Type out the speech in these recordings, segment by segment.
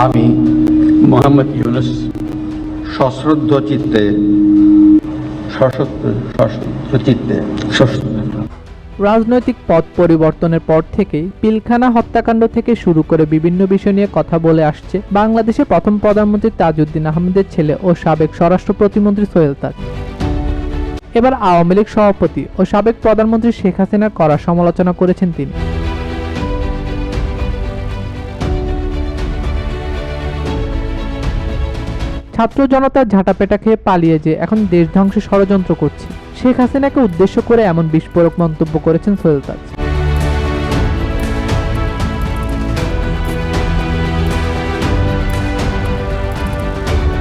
আমি মোহাম্মদ ইউনুস সশ্রদ্ধ চিত্তে রাজনৈতিক পথ পরিবর্তনের পর থেকেই পিলখানা হত্যাকাণ্ড থেকে শুরু করে বিভিন্ন বিষয় নিয়ে কথা বলে আসছে বাংলাদেশের প্রথম প্রধানমন্ত্রী তাজউদ্দিন আহমেদের ছেলে ও সাবেক স্বরাষ্ট্র প্রতিমন্ত্রী সোহেল তাজ। এবার আওয়ামী লীগ সভাপতি ও সাবেক প্রধানমন্ত্রী শেখ হাসিনার কড়া সমালোচনা করেছেন তিনি। ছাত্র জনতার ঝাঁটাপেটা খেয়ে পালিয়ে যে এখন দেশ ধ্বংসের ষড়যন্ত্র করছে। শেখ হাসিনাকে উদ্দেশ্য করে এমন বিস্ফোরক মন্তব্য করেছেন তাজ।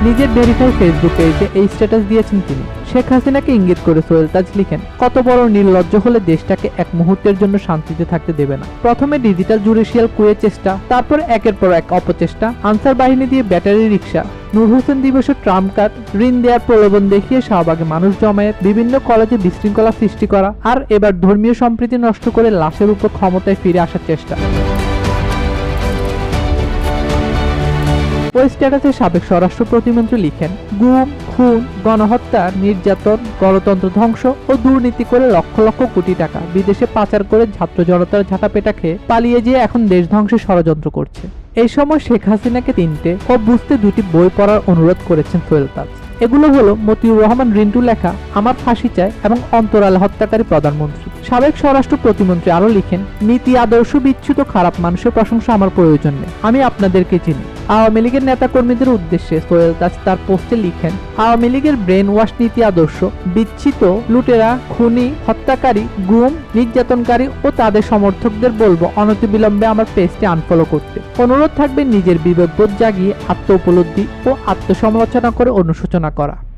নিজের ভেরিফাই ফেসবুক পেজে এই স্ট্যাটাস দিয়েছেন তিনি। শেখ হাসিনাকে ইঙ্গিত করে সোহেল তাজ লিখেন, কত বড় নির্লজ্জ হলে দেশটাকে এক মুহূর্তের জন্য শান্তিতে থাকতে দেবে না। প্রথমে ডিজিটাল জুডিশিয়াল কুয়ের চেষ্টা, তারপর একের পর এক অপচেষ্টা, আনসার বাহিনী দিয়ে ব্যাটারি রিক্সা নূর হোসেন দিবসের ট্রাম্প কার্ড, ঋণ দেওয়ার প্রলোভন দেখিয়ে শাহবাগে মানুষ জমায়েত, বিভিন্ন কলেজে বিশৃঙ্খলা সৃষ্টি করা আর এবার ধর্মীয় সম্প্রীতি নষ্ট করে লাশের উপর ক্ষমতায় ফিরে আসার চেষ্টা। ওই স্ট্যাটাসে সাবেক স্বরাষ্ট্র প্রতিমন্ত্রী লিখেন, গুম, খুন, গণহত্যা, নির্যাতন, গণতন্ত্র ধ্বংস ও দুর্নীতি করে লক্ষ লক্ষ কোটি টাকা বিদেশে পাচার করে ছাত্র জনতার ঝাঁটাপেটা খেয়ে পালিয়ে যেয়ে এখন দেশ ধ্বংসের ষড়যন্ত্র করছে। এই সময় শেখ হাসিনাকে তিনটে ও বুঝতে দুটি বই পড়ার অনুরোধ করেছেন সোহেল তাজ এগুলো হলো মতিউর রহমান রিন্টু লেখা, আমার ফাঁসি চায় এবং অন্তরাল হত্যাকারী প্রধানমন্ত্রী। সাবেক স্বরাষ্ট্র প্রতিমন্ত্রী আরও লিখেন, নীতি, আদর্শ বিচ্ছুত খারাপ মানুষের প্রশংসা আমার প্রয়োজন নেই। আমি আপনাদেরকে চিনি। আওয়ামী লীগের নেতাকর্মীদের উদ্দেশ্যে সোহেল দাস তার পোস্টে লিখেন, আওয়ামী লীগের ব্রেন ওয়াশ নীতি আদর্শ, বিচ্ছিত লুটেরা, খুনি, হত্যাকারী, গুম, নির্যাতনকারী ও তাদের সমর্থকদের বলব অনতিবিলম্বে আমার পেজটি আনফলো করতে। অনুরোধ থাকবে নিজের বিবেকবোধ জাগিয়ে আত্ম উপলব্ধি ও আত্মসমালোচনা করে অনুশোচনা করা।